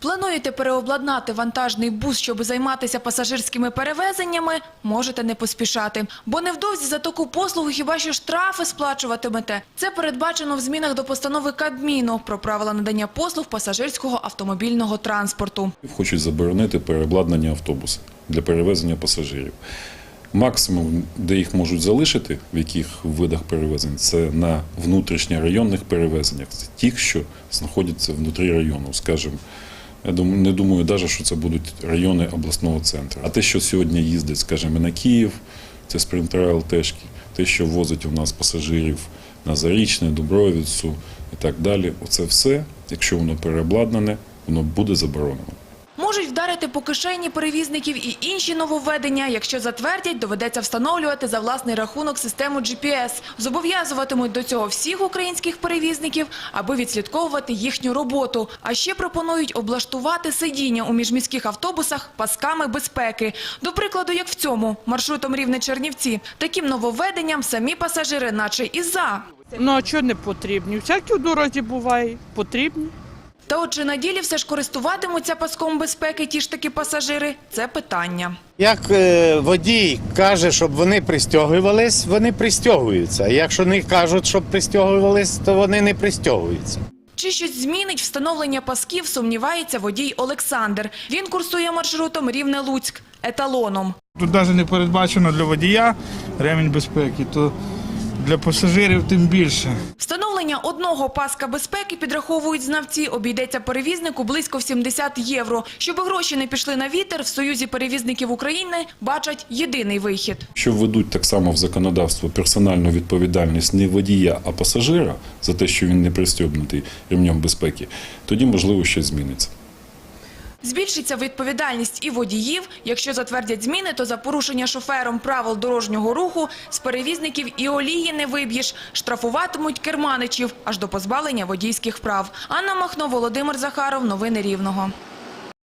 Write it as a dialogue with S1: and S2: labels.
S1: Плануєте переобладнати вантажний бус, щоб займатися пасажирськими перевезеннями? Можете не поспішати. Бо невдовзі за таку послугу хіба що штрафи сплачуватимете. Це передбачено в змінах до постанови Кабміну про правила надання послуг пасажирського автомобільного транспорту.
S2: Хочуть заборонити переобладнання автобуса для перевезення пасажирів. Максимум, де їх можуть залишити, в яких видах перевезень, це на внутрішньорайонних перевезеннях, це ті, що знаходяться внутрі району, скажімо. Я думаю, не думаю навіть, що це будуть райони обласного центру. А те, що сьогодні їздить, скажімо, на Київ, це спринтрайл тежки, те, що возить у нас пасажирів на Зарічне, Дубровицю і так далі, оце все, якщо воно переобладнане, воно буде заборонено.
S1: Вдарити по кишені перевізників і інші нововведення. Якщо затвердять, доведеться встановлювати за власний рахунок систему GPS. Зобов'язуватимуть до цього всіх українських перевізників, аби відслідковувати їхню роботу. А ще пропонують облаштувати сидіння у міжміських автобусах пасками безпеки. До прикладу, як в цьому, маршрутом Рівне-Чернівці. Таким нововведенням самі пасажири наче і за.
S3: Ну а чого не потрібні? Всякі в дорозі буває, потрібні.
S1: Та от чи на ділі все ж користуватимуться паском безпеки ті ж таки пасажири – це питання.
S4: Як е, водій каже, щоб вони пристягувались, вони пристягуються. Якщо не кажуть, щоб пристягувались, то вони не пристягуються.
S1: Чи щось змінить встановлення пасків, сумнівається водій Олександр. Він курсує маршрутом Рівне-Луцьк еталоном.
S5: Тут навіть не передбачено для водія ремінь безпеки, то для пасажирів тим більше.
S1: Одного паска безпеки, підраховують знавці, обійдеться перевізнику близько в 70 євро. Щоб гроші не пішли на вітер, в Союзі перевізників України бачать єдиний вихід.
S2: Що введуть так само в законодавство персональну відповідальність не водія, а пасажира за те, що він не пристебнутий ремнем безпеки, тоді можливо щось зміниться.
S1: Збільшиться відповідальність і водіїв. Якщо затвердять зміни, то за порушення шофером правил дорожнього руху з перевізників і олії не виб'єш. Штрафуватимуть керманичів аж до позбавлення водійських прав. Анна Махно, Володимир Захаров. Новини Рівного.